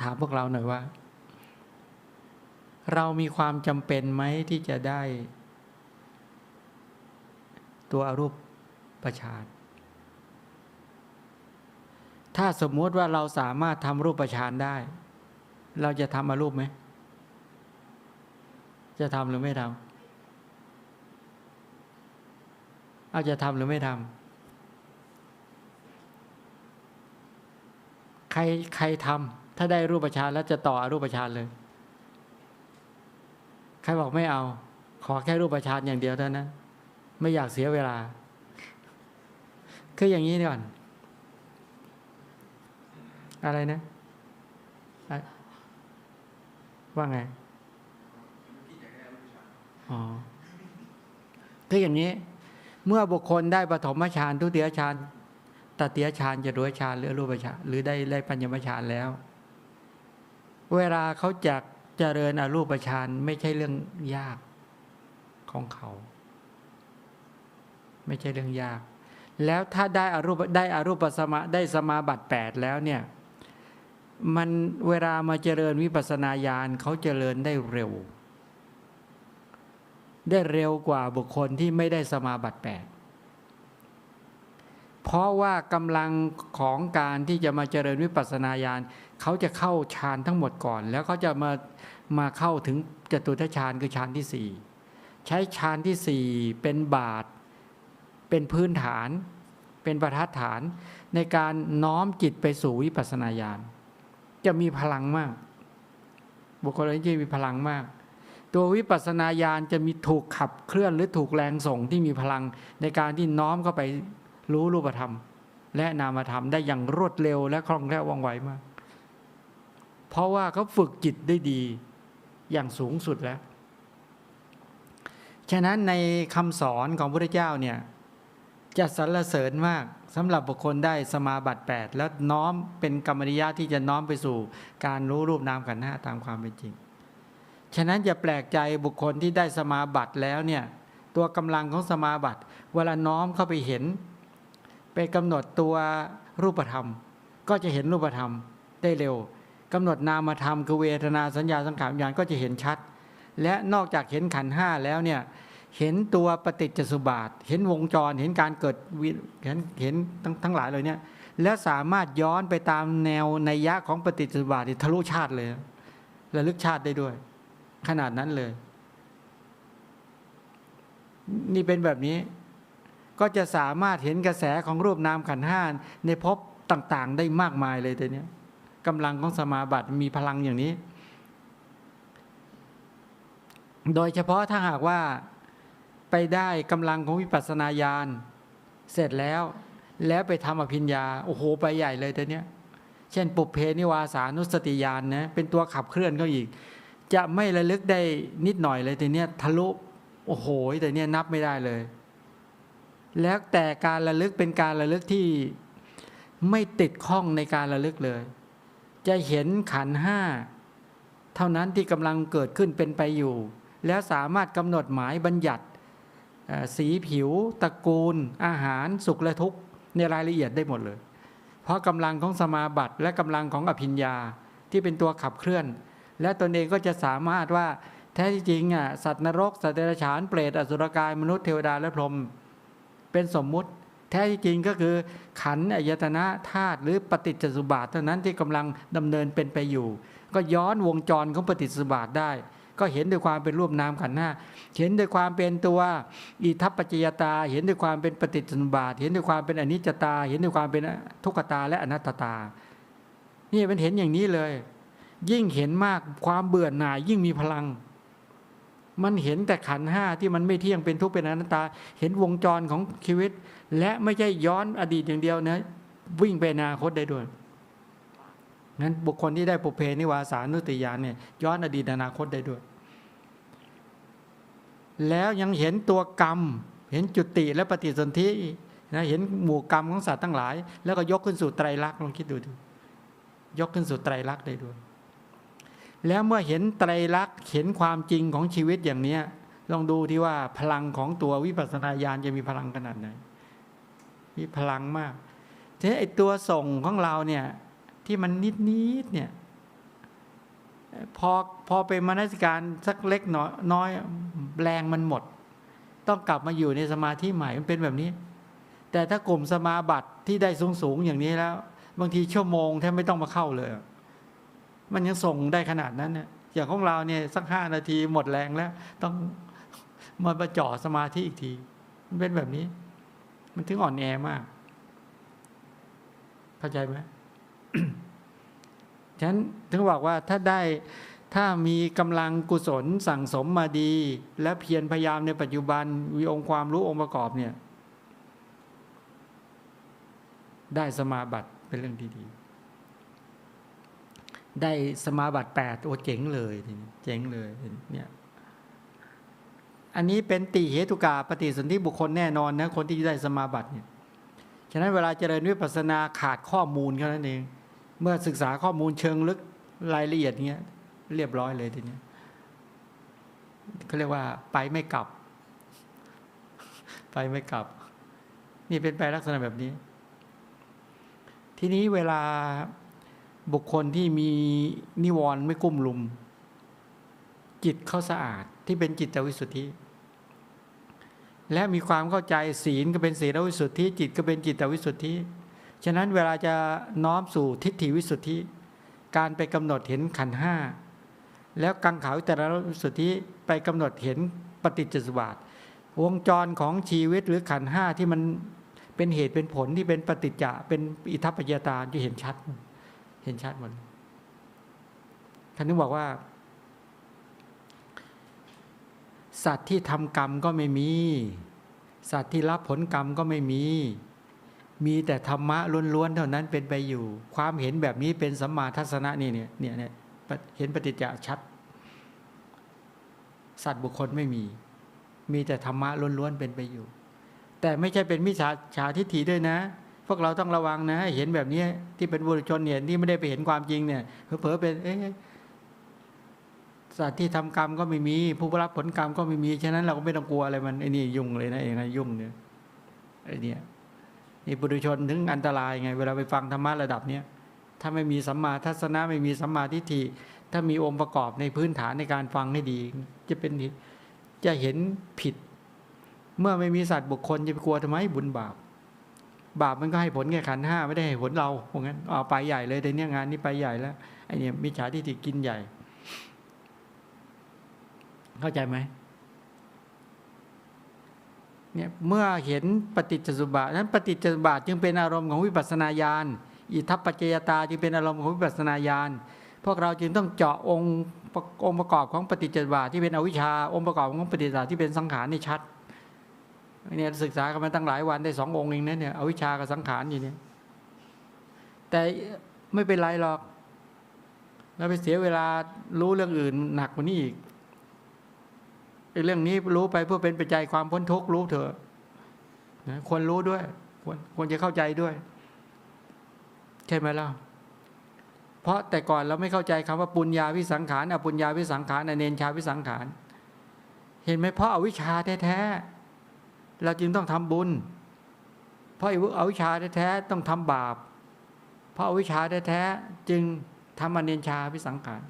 ถามพวกเราหน่อยว่า เรามีความจำเป็นไหมที่จะได้ ตัวอรูปประชานถ้าสมมติว่าเราสามารถทำรูปประชานได้ เราจะทำอรูปไหม จะทำหรือไม่ทำเอาจะทำหรือไม่ทำใครใครทำ ถ้าได้รูปประชานแล้วจะต่ออรูปประชานเลย ใครบอกไม่เอา ขอแค่รูปประชานอย่างเดียวเท่านั้น ไม่อยากเสียเวลา คืออย่างนี้ก่อน อะไรนะะว่าไง อ๋อ คืออย่างนี้ เมื่อบุคคลได้ปฐมฌานทุติยฌานตติยฌานจตุตฌานหรืออรูปฌานหรือได้ได้ปัญญมฌานแล้ว เวลาเขาจะเจริญอรูปฌานไม่ใช่เรื่องยากของเขา ไม่ใช่เรื่องยาก แล้วถ้าได้อารูปได้อารูปสมาได้สมาบัติแปดแล้วเนี่ยมันเวลามาเจริญวิปัสสนาญาณเขาเจริญได้เร็ว ได้เร็วกว่าบุคคลที่ไม่ได้สมาบัติแปดเพราะว่ากำลังของการที่จะมาเจริญวิปัสสนาญาณ เขาจะเข้าฌานทั้งหมดก่อน แล้วเขาจะมามาเข้าถึงจตุทัชฌานคือฌานที่สี่ใช้ฌานที่สี่เป็นบาท เป็นพื้นฐาน เป็นประทัดฐาน ในการน้อมจิตไปสู่วิปัสสนาญาณจะมีพลังมาก บุคคลนี้จะมีพลังมาก ตัววิปัสสนาญาณจะมีถูกขับเคลื่อนหรือถูกแรงส่งที่มีพลังในการที่น้อมเข้าไปรู้รูปธรรม และนามธรรมได้อย่างรวดเร็วและคล่องแคล่วว่องไวมาก เพราะว่าเขาฝึกจิตได้ดีอย่างสูงสุดแล้ว ฉะนั้นในคำสอนของพระเจ้าเนี่ยจะสรรเสริญมากสำหรับบุคคลได้สมาบัติ 8 แล้วน้อมเป็นกรรมนิยาที่จะน้อมไปสู่การรู้รูปนามขันธ์ห้าตามความเป็นจริง ฉะนั้นอย่าแปลกใจบุคคลที่ได้สมาบัติแล้วเนี่ยตัวกำลังของสมาบัติ เวลาน้อมเข้าไปเห็น ไปกำหนดตัวรูปธรรม ก็จะเห็นรูปธรรมได้เร็ว กำหนดนามธรรมคือเวทนาสัญญาสังขารวิญญาณก็จะเห็นชัด และนอกจากเห็นขันห้าแล้วเนี่ยเห็นตัวปฏิจจสุบาท เห็นวงจรเห็นการเกิดเห็นเห็นทั้งทั้งหลายเลยเนี่ยและสามารถย้อนไปตามแนวในยะของปฏิจจสุบาทที่ทะลุชาติเลยระลึกชาติได้ด้วย ขนาดนั้นเลย นี่เป็นแบบนี้ ก็จะสามารถเห็นกระแสของรูปนามขันห้าในภพต่าง ๆ ได้มากมายเลยแต่เนี้ย กำลังของสมาบัติมีพลังอย่างนี้ โดยเฉพาะถ้าหากว่าไปได้กำลังของวิปัสสนาญาณเสร็จแล้วแล้วไปทำอภิญญาโอ้โหไปใหญ่เลยแต่เนี้ยเช่น ปุเพนิวาสานุสติญาณนะเป็นตัวขับเคลื่อนเขาอีก จะไม่ระลึกได้นิดหน่อยเลยแต่เนี้ยทะลุโอ้โหแต่เนี้ยนับไม่ได้เลย แล้วแต่การระลึกเป็นการระลึกที่ไม่ติดข้องในการระลึกเลย จะเห็นขันห้าเท่านั้นที่กำลังเกิดขึ้นเป็นไปอยู่ แล้วสามารถกำหนดหมายบัญญัติสีผิวตระกูล อาหารสุขและทุกข์ในรายละเอียดได้หมดเลย เพราะกำลังของสมาบัติและกำลังของอภิญญาที่เป็นตัวขับเคลื่อน และตนเองก็จะสามารถว่าแท้จริงอะสัตว์นรก สัตว์เดรัจฉานเปรตอสุรกายมนุษย์เทวดาและพรหมเป็นสมมุติ แท้ที่จริงก็คือขันอายตนะธาตุหรือปฏิจจสุบาทเท่านั้นที่กำลังดำเนินเป็นไปอยู่ ก็ย้อนวงจรของปฏิจจสุบาทได้ ก็เห็นด้วยความเป็นรูปนามขันหน้าเห็นด้วยความเป็นตัวอิทัปปัจจยตา เห็นด้วยความเป็นปฏิจจสุบาท เห็นด้วยความเป็นอนิจจตา เห็นด้วยความเป็นทุกขตาและอนัตตา นี่มันเห็นอย่างนี้เลย ยิ่งเห็นมากความเบื่อหน่ายยิ่งมีพลัง มันเห็นแต่ขันห้าที่มันไม่เที่ยงเป็นทุกข์เป็นอนัตตา เห็นวงจรของชีวิต และไม่ใช่ย้อนอดีตอย่างเดียวนะวิ่งไปอนาคตได้ด้วยนั้นบุคคลที่ได้ปุเพนิวาสานุติยานเนี่ยย้อนอดีตอนาคตได้ด้วย แล้วยังเห็นตัวกรรม เห็นจุติและปฏิสนธินะเห็นหมู่กรรมของสัตว์ทั้งหลาย แล้วก็ยกขึ้นสู่ไตรลักษณ์ลองคิดดูดูยกขึ้นสู่ไตรลักษณ์ได้ด้วย แล้วเมื่อเห็นไตรลักษณ์เห็นความจริงของชีวิตอย่างเนี้ย ลองดูที่ว่าพลังของตัววิปัสสนาญาณจะมีพลังขนาดไหน มีพลังมากทีนี้ไอตัวส่งของเราเนี่ยที่มันนิดนิดเนี่ยพอพอเป็นมนสิการสักเล็กน้อยน้อยแรงมันหมด ต้องกลับมาอยู่ในสมาธิใหม่มันเป็นแบบนี้ แต่ถ้ากลุ่มสมาบัติที่ได้สูงสูงๆอย่างนี้แล้ว บางทีชั่วโมงแทบไม่ต้องมาเข้าเลย มันยังส่งได้ขนาดนั้นเนี่ยอย่างของเราเนี่ยสักห้านาทีหมดแรงแล้ว ต้องมาประจ่อสมาธิอีกที มันเป็นแบบนี้ มันถึงอ่อนแอมาก เข้าใจไหมฉะนั้นถึงบอกว่าถ้าได้ถ้ามีกำลังกุศลสั่งสมมาดี และเพียรพยายามในปัจจุบันมีองค์ความรู้องค์ประกอบเนี่ย ได้สมาบัติเป็นเรื่องที่ดี ได้สมาบัติแปดโอ้เจ๋งเลยทีนี้เจ๋งเลยเนี่ยอันนี้เป็นติเหตุกาปฏิสนธิบุคคลแน่นอนนะคนที่ได้สมาบัติเนี่ยฉะนั้นเวลาเจริญวิปัสสนาขาดข้อมูลแค่นั้นเอง เมื่อศึกษาข้อมูลเชิงลึกรายละเอียดเงี้ยเรียบร้อยเลยทีนี้เขาเรียกว่าไปไม่กลับ ไปไม่กลับ นี่เป็นไปลักษณะแบบนี้ ทีนี้เวลา บุคคลที่มีนิวรณ์ไม่กุ้มลุม จิตเขาสะอาดที่เป็นจิตวิสุทธิ และมีความเข้าใจศีลก็เป็นศีลวิสุทธิจิตก็เป็นจิตวิสุทธิฉะนั้นเวลาจะน้อมสู่ทิฏฐิวิสุทธิ การไปกำหนดเห็นขันห้าแล้วกังขาวแต่ละวิสุทธิไปกำหนดเห็นปฏิจจสมบาทวงจรของชีวิตหรือขันห้าที่มันเป็นเหตุเป็นผลที่เป็นปฏิจจะเป็นอิทัปปยตาที่เห็นชัด เห็นชัดหมดท่านนึกบอกว่า สัตว์ที่ทำกรรมก็ไม่มี สัตว์ที่รับผลกรรมก็ไม่มี มีแต่ธรรมะล้วนๆเท่านั้นเป็นไปอยู่ ความเห็นแบบนี้เป็นสัมมาทัศนะนี่เนี่ยเนี่ยเนี่ยเห็นปฏิจจชัด สัตว์บุคคลไม่มี มีแต่ธรรมะล้วนๆเป็นไปอยู่ แต่ไม่ใช่เป็นมิจฉาฉาทิฏฐิด้วยนะ พวกเราต้องระวังนะเห็นแบบนี้ที่เป็นบุรุชนเนี่ยที่ไม่ได้ไปเห็นความจริงเนี่ยเผลอเป็นเอสัตว์ที่ทำกรรมก็ไม่มี ผู้รับผลกรรมก็ไม่มีฉะนั้นเราก็ไม่ต้องกลัวอะไรมันไอ้นี่ยุ่งเลยนะเองนะยุ่งเนี่ยไอ้นี่นี่ปุถุชนถึงอันตรายไง เวลาไปฟังธรรมะระดับเนี้ยถ้าไม่มีสัมมาทัศนะไม่มีสัมมาทิฏฐิถ้ามีองค์ประกอบในพื้นฐานในการฟังให้ดี จะเป็นจะเห็นผิด เมื่อไม่มีสัตว์บุคคลจะไปกลัวทำไมบุญบาป บาปมันก็ให้ผลแค่ขันห้าไม่ได้ให้ผลเราเพราะงั้นเอาไปใหญ่เลยแต่เนี้ยงานนี้ไปใหญ่แล้วไอ้เนี่ยมิจฉาทิฏฐิกินใหญ่ เข้าใจไหมเนี่ยเมื่อเห็นปฏิจจสุบาทนั้นปฏิจจสุบาทจึงเป็นอารมณ์ของวิปัสสนาญาณอิทัปปัจจยตาจึงเป็นอารมณ์ของวิปัสสนาญาณพวกเราจึงต้องเจาะองค์องค์ประกอบของปฏิจจสุบาทที่เป็นอวิชชาองค์ประกอบของปฏิจจสุบาทที่เป็นสังขารนี่ชัด เนี่ยศึกษากันมาตั้งหลายวันได้สององค์เองนะเนี่ยอวิชากับสังขารอยู่เนี่ยแต่ไม่เป็นไรหรอกเราไปเสียเวลารู้เรื่องอื่นหนักกว่านี้อีกไอ้เรื่องนี้รู้ไปเพื่อเป็นปัจจัยความพ้นทุกข์รู้เถอะนะควรรู้ด้วยควรควรจะเข้าใจด้วย ใช่ไหมล่ะเพราะแต่ก่อนเราไม่เข้าใจคำว่าปุญญาวิสังขารอปุญญาวิสังขารอเนนชาวิสังขาร เห็นไหมเพราะอาวิชชาแท้ๆ เราจึงต้องทำบุญ เพราะอาวิชาแท้ๆต้องทำบาป เพราะอาวิชาแท้ๆจึงทำอเนญชาพิสังขาร